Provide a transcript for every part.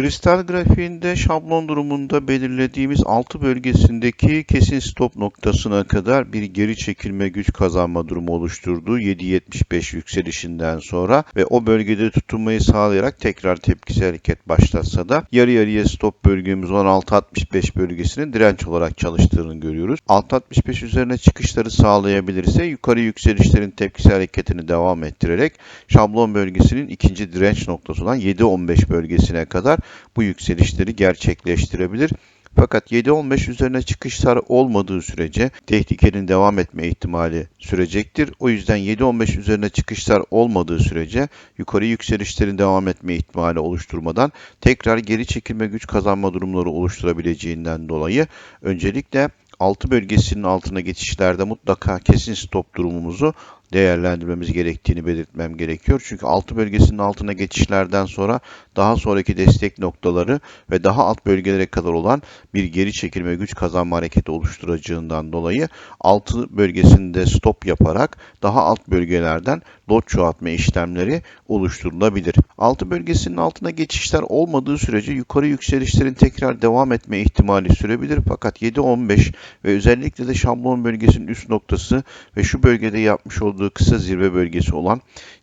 Kristal grafiğinde şablon durumunda belirlediğimiz altı bölgesindeki kesin stop noktasına kadar bir geri çekilme güç kazanma durumu oluşturduğu 7.75 yükselişinden sonra ve o bölgede tutunmayı sağlayarak tekrar tepkisi hareket başlatsa da yarı yarıya stop bölgemiz olan 6.65 bölgesinin direnç olarak çalıştığını görüyoruz. 6.65 üzerine çıkışları sağlayabilirse yukarı yükselişlerin tepkisi hareketini devam ettirerek şablon bölgesinin ikinci direnç noktası olan 7.15 bölgesine kadar bu yükselişleri gerçekleştirebilir. Fakat 7.15 üzerine çıkışlar olmadığı sürece tehlikenin devam etme ihtimali sürecektir. O yüzden 7.15 üzerine çıkışlar olmadığı sürece yukarı yükselişlerin devam etme ihtimali oluşturmadan tekrar geri çekilme güç kazanma durumları oluşturabileceğinden dolayı öncelikle 6 bölgesinin altına geçişlerde mutlaka kesin stop durumumuzu değerlendirmemiz gerektiğini belirtmem gerekiyor. Çünkü altı bölgesinin altına geçişlerden sonra daha sonraki destek noktaları ve daha alt bölgelere kadar olan bir geri çekilme güç kazanma hareketi oluşturacağından dolayı altı bölgesinde stop yaparak daha alt bölgelerden lot çoğaltma işlemleri oluşturulabilir. Altı bölgesinin altına geçişler olmadığı sürece yukarı yükselişlerin tekrar devam etme ihtimali sürebilir. Fakat 7-15 ve özellikle de şablon bölgesinin üst noktası ve şu bölgede yapmış olduğu kısa zirve bölgesi olan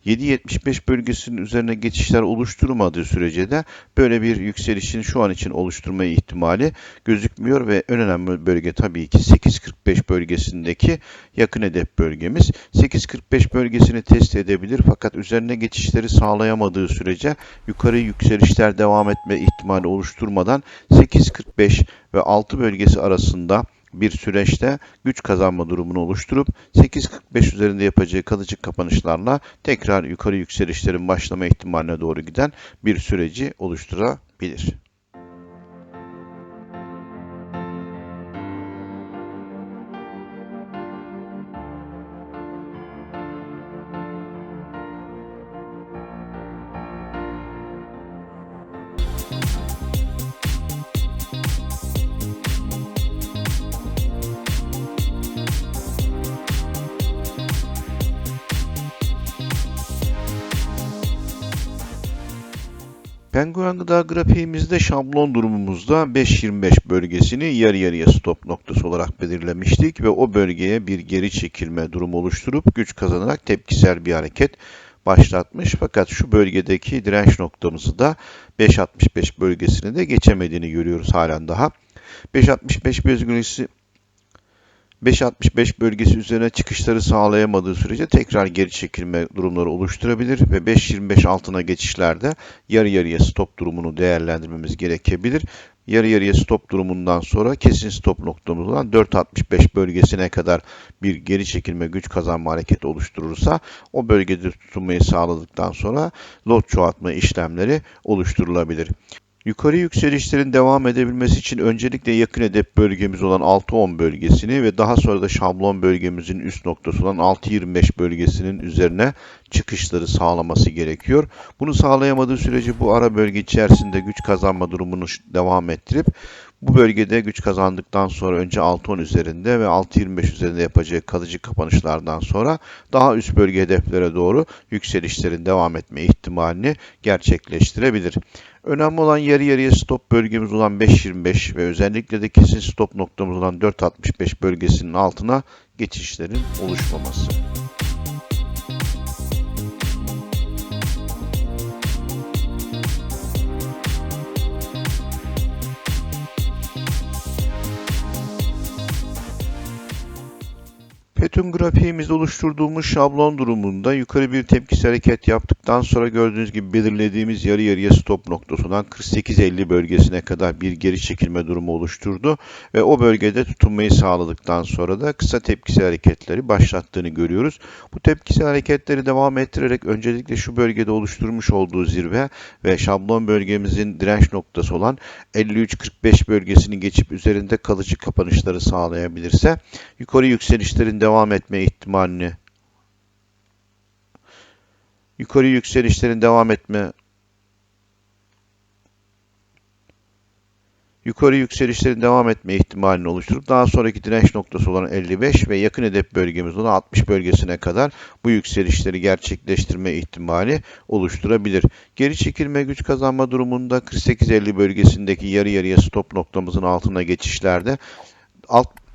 7.75 bölgesinin üzerine geçişler oluşturmadığı sürece de böyle bir yükselişin şu an için oluşturma ihtimali gözükmüyor ve en önemli bölge tabii ki 8.45 bölgesindeki yakın hedef bölgemiz. 8.45 bölgesini test edebilir fakat üzerine geçişleri sağlayamadığı sürece yukarı yükselişler devam etme ihtimali oluşturmadan 8.45 ve 6 bölgesi arasında bir süreçte güç kazanma durumunu oluşturup 8.45 üzerinde yapacağı kalıcı kapanışlarla tekrar yukarı yükselişlerin başlama ihtimaline doğru giden bir süreci oluşturabilir. Penguen gıda grafiğimizde şablon durumumuzda 5.25 bölgesini yarı yarıya stop noktası olarak belirlemiştik ve o bölgeye bir geri çekilme durumu oluşturup güç kazanarak tepkisel bir hareket başlatmış. Fakat şu bölgedeki direnç noktamızı da 5.65 bölgesini de geçemediğini görüyoruz halen daha. 5.65 bölgesi 5.65 bölgesi üzerine çıkışları sağlayamadığı sürece tekrar geri çekilme durumları oluşturabilir ve 5.25 altına geçişlerde yarı yarıya stop durumunu değerlendirmemiz gerekebilir. Yarı yarıya stop durumundan sonra kesin stop noktamız olan 4.65 bölgesine kadar bir geri çekilme güç kazanma hareketi oluşturursa o bölgede tutunmayı sağladıktan sonra lot çoğaltma işlemleri oluşturulabilir. Yukarı yükselişlerin devam edebilmesi için öncelikle yakın hedef bölgemiz olan 6-10 bölgesini ve daha sonra da şablon bölgemizin üst noktası olan 6-25 bölgesinin üzerine çıkışları sağlaması gerekiyor. Bunu sağlayamadığı sürece bu ara bölge içerisinde güç kazanma durumunu devam ettirip bu bölgede güç kazandıktan sonra önce 6-10 üzerinde ve 6-25 üzerinde yapacağı kalıcı kapanışlardan sonra daha üst bölge hedeflere doğru yükselişlerin devam etme ihtimalini gerçekleştirebilir. Önemli olan yarı yarıya stop bölgemiz olan 5.25 ve özellikle de kesin stop noktamız olan 4.65 bölgesinin altına geçişlerin oluşmaması. Petun grafiğimizde oluşturduğumuz şablon durumunda yukarı bir tepkisi hareket yaptıktan sonra gördüğünüz gibi belirlediğimiz yarı yarıya stop noktasından 48-50 bölgesine kadar bir geri çekilme durumu oluşturdu ve o bölgede tutunmayı sağladıktan sonra da kısa tepkisi hareketleri başlattığını görüyoruz. Bu tepkisi hareketleri devam ettirerek öncelikle şu bölgede oluşturmuş olduğu zirve ve şablon bölgemizin direnç noktası olan 53-45 bölgesini geçip üzerinde kalıcı kapanışları sağlayabilirse yukarı yükselişlerin devam etme ihtimalini yukarı yükselişlerin devam etme yukarı yükselişlerin devam etme ihtimalini oluşturup daha sonraki direnç noktası olan 55 ve yakın hedef bölgemiz olan 60 bölgesine kadar bu yükselişleri gerçekleştirme ihtimali oluşturabilir. Geri çekilme güç kazanma durumunda 48-50 bölgesindeki yarı yarıya stop noktamızın altına geçişlerde alt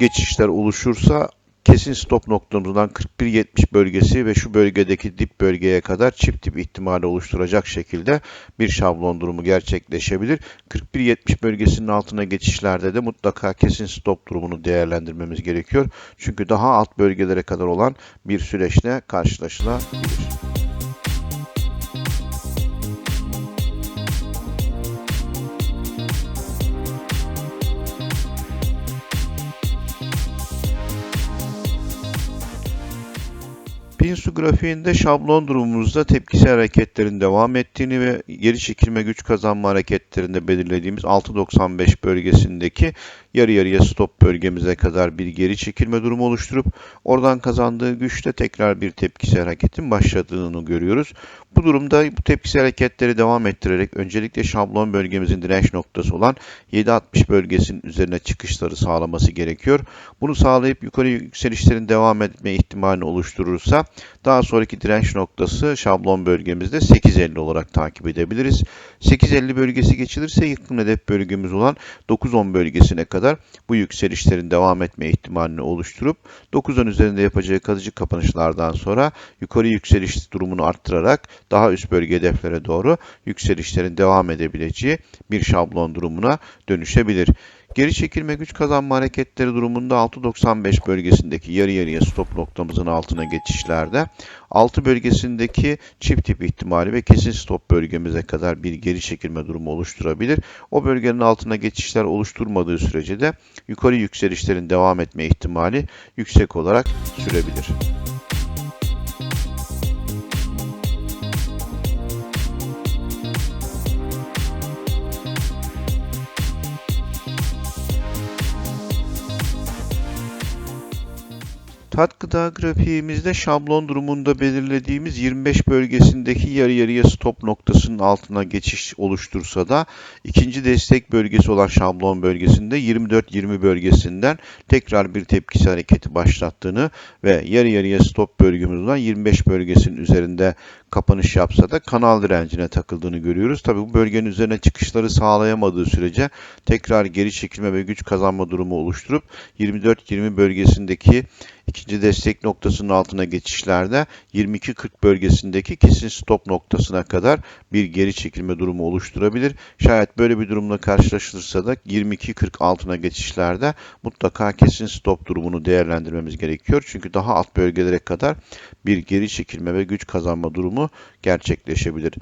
geçişler oluşursa kesin stop noktamızdan 41-70 bölgesi ve şu bölgedeki dip bölgeye kadar çift dip ihtimali oluşturacak şekilde bir şablon durumu gerçekleşebilir. 41-70 bölgesinin altına geçişlerde de mutlaka kesin stop durumunu değerlendirmemiz gerekiyor. Çünkü daha alt bölgelere kadar olan bir süreçle karşılaşılabilir. Pinsu grafiğinde şablon durumumuzda tepkisel hareketlerin devam ettiğini ve geri çekilme güç kazanma hareketlerinde belirlediğimiz 6.95 bölgesindeki yarı yarıya stop bölgemize kadar bir geri çekilme durumu oluşturup oradan kazandığı güçle tekrar bir tepkisel hareketin başladığını görüyoruz. Bu durumda bu tepkisel hareketleri devam ettirerek öncelikle şablon bölgemizin direnç noktası olan 7.60 bölgesinin üzerine çıkışları sağlaması gerekiyor. Bunu sağlayıp yukarı yükselişlerin devam etme ihtimalini oluşturursa daha sonraki direnç noktası şablon bölgemizde 8.50 olarak takip edebiliriz. 8.50 bölgesi geçilirse yakın hedef bölgemiz olan 9.10 bölgesine kadar bu yükselişlerin devam etme ihtimalini oluşturup 9.10 üzerinde yapacağı kalıcı kapanışlardan sonra yukarı yükseliş durumunu arttırarak daha üst bölge hedeflere doğru yükselişlerin devam edebileceği bir şablon durumuna dönüşebilir. Geri çekilme güç kazanma hareketleri durumunda 6.95 bölgesindeki yarı yarıya stop noktamızın altına geçişlerde 6 bölgesindeki çift tip ihtimali ve kesin stop bölgemize kadar bir geri çekilme durumu oluşturabilir. O bölgenin altına geçişler oluşturmadığı sürece de yukarı yükselişlerin devam etme ihtimali yüksek olarak sürebilir. Tat gıda grafiğimizde şablon durumunda belirlediğimiz 25 bölgesindeki yarı yarıya stop noktasının altına geçiş oluştursa da ikinci destek bölgesi olan şablon bölgesinde 24-20 bölgesinden tekrar bir tepkisi hareketi başlattığını ve yarı yarıya stop bölgemiz olan 25 bölgesinin üzerinde kapanış yapsa da kanal direncine takıldığını görüyoruz. Tabi bu bölgenin üzerine çıkışları sağlayamadığı sürece tekrar geri çekilme ve güç kazanma durumu oluşturup 24-20 bölgesindeki ikinci destek noktasının altına geçişlerde 22-40 bölgesindeki kesin stop noktasına kadar bir geri çekilme durumu oluşturabilir. Şayet böyle bir durumla karşılaşılırsa da 22-40 altına geçişlerde mutlaka kesin stop durumunu değerlendirmemiz gerekiyor. Çünkü daha alt bölgelere kadar bir geri çekilme ve güç kazanma durumu gerçekleşebilir.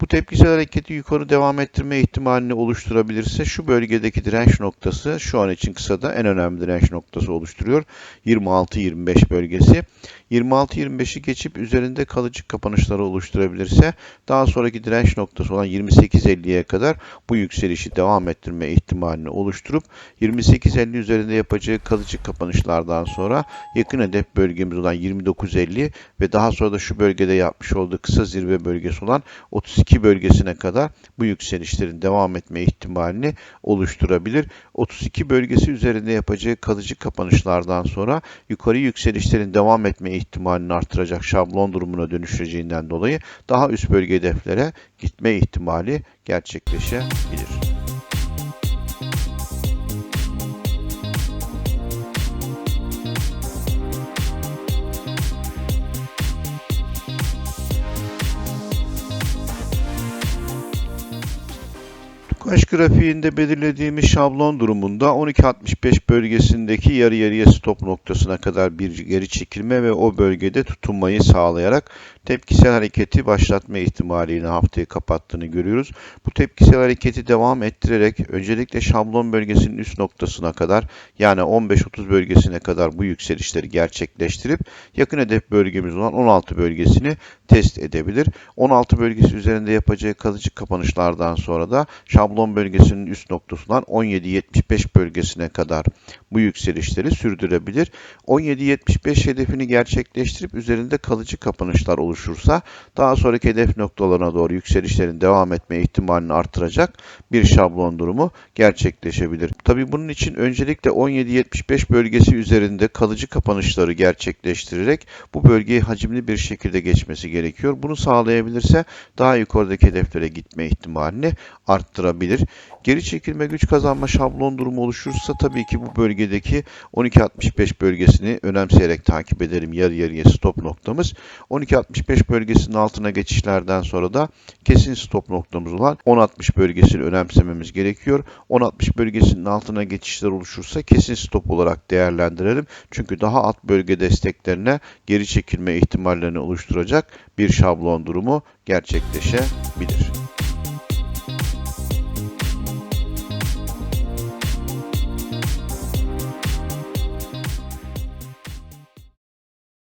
Bu tepkisel hareketi yukarı devam ettirme ihtimalini oluşturabilirse şu bölgedeki direnç noktası şu an için kısada en önemli direnç noktası oluşturuyor. 26-25 bölgesi. 26-25'i geçip üzerinde kalıcı kapanışları oluşturabilirse daha sonraki direnç noktası olan 28-50'ye kadar bu yükselişi devam ettirme ihtimalini oluşturup 28-50 üzerinde yapacağı kalıcı kapanışlardan sonra yakın hedef bölgemiz olan 29-50 ve daha sonra da şu bölgede yapmış olduğu kısa zirve bölgesi olan 32 bölgesine kadar bu yükselişlerin devam etme ihtimalini oluşturabilir. 32 bölgesi üzerinde yapacağı kalıcı kapanışlardan sonra yukarı yükselişlerin devam etme ihtimalini artıracak şablon durumuna dönüşeceğinden dolayı daha üst bölge hedeflere gitme ihtimali gerçekleşebilir. Kaş grafiğinde belirlediğimiz şablon durumunda 12.65 bölgesindeki yarı yarıya stop noktasına kadar bir geri çekilme ve o bölgede tutunmayı sağlayarak tepkisel hareketi başlatma ihtimaliyle haftayı kapattığını görüyoruz. Bu tepkisel hareketi devam ettirerek öncelikle şablon bölgesinin üst noktasına kadar yani 15-30 bölgesine kadar bu yükselişleri gerçekleştirip yakın hedef bölgemiz olan 16 bölgesini test edebilir. 16 bölgesi üzerinde yapacağı kalıcı kapanışlardan sonra da şablon bölgesinin üst noktası olan 17.75 bölgesine kadar bu yükselişleri sürdürebilir. 17.75 hedefini gerçekleştirip üzerinde kalıcı kapanışlar oluşursa daha sonraki hedef noktalarına doğru yükselişlerin devam etme ihtimalini artıracak bir şablon durumu gerçekleşebilir. Tabi bunun için öncelikle 17.75 bölgesi üzerinde kalıcı kapanışları gerçekleştirerek bu bölgeyi hacimli bir şekilde geçmesi gerekiyor. Bunu sağlayabilirse daha yukarıdaki hedeflere gitme ihtimalini arttırabilir. Geri çekilme güç kazanma şablon durumu oluşursa tabii ki bu bölgedeki 12.65 bölgesini önemseyerek takip edelim. Yarı yarıya stop noktamız. 12.65 bölgesinin altına geçişlerden sonra da kesin stop noktamız olan 10.60 bölgesini önemsememiz gerekiyor. 10.60 bölgesinin altına geçişler oluşursa kesin stop olarak değerlendirelim. Çünkü daha alt bölge desteklerine geri çekilme ihtimallerini oluşturacak bir şablon durumu gerçekleşebilir.